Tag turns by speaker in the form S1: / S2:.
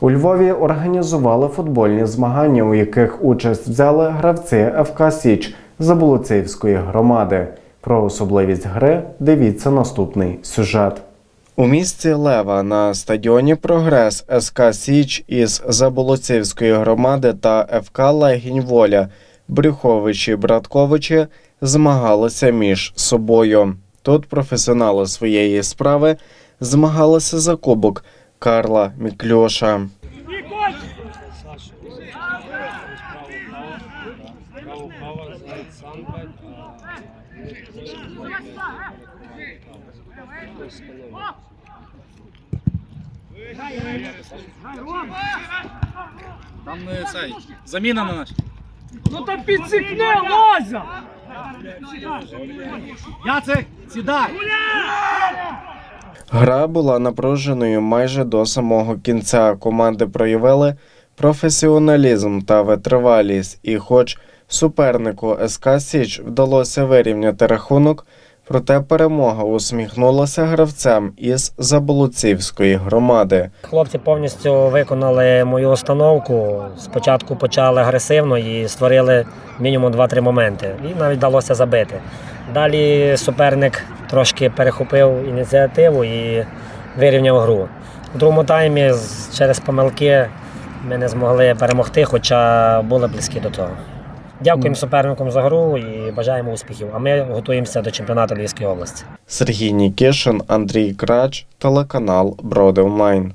S1: У Львові організували футбольні змагання, у яких участь взяли гравці ФК Січ Заболоцівської громади. Про особливість гри дивіться наступний сюжет. У місті Лева на стадіоні Прогрес СК Січ із Заболоцівської громади та ФК Легінь Воля Брюховичі Братковичі змагалися між собою. Тут професіонали своєї справи змагалися за кубок Карла Мікльоша.
S2: Там не цей. Заміна на наш.
S3: Ну та підсікне лозя! Яцек, сідай!
S1: Гра була напруженою майже до самого кінця. Команди проявили професіоналізм та витривалість, і хоч супернику СК Січ вдалося вирівняти рахунок, проте перемога усміхнулася гравцям із Заболоцівської громади.
S4: Хлопці повністю виконали мою установку. Спочатку почали агресивно і створили мінімум 2-3 моменти. І навіть вдалося забити. Далі суперник трошки перехопив ініціативу і вирівняв гру. У другому таймі через помилки ми не змогли перемогти, хоча були близькі до того. Дякуємо суперникам за гру і бажаємо успіхів. А ми готуємося до чемпіонату Львівської області.
S1: Сергій Нікішин, Андрій Крач, телеканал Броди Онлайн.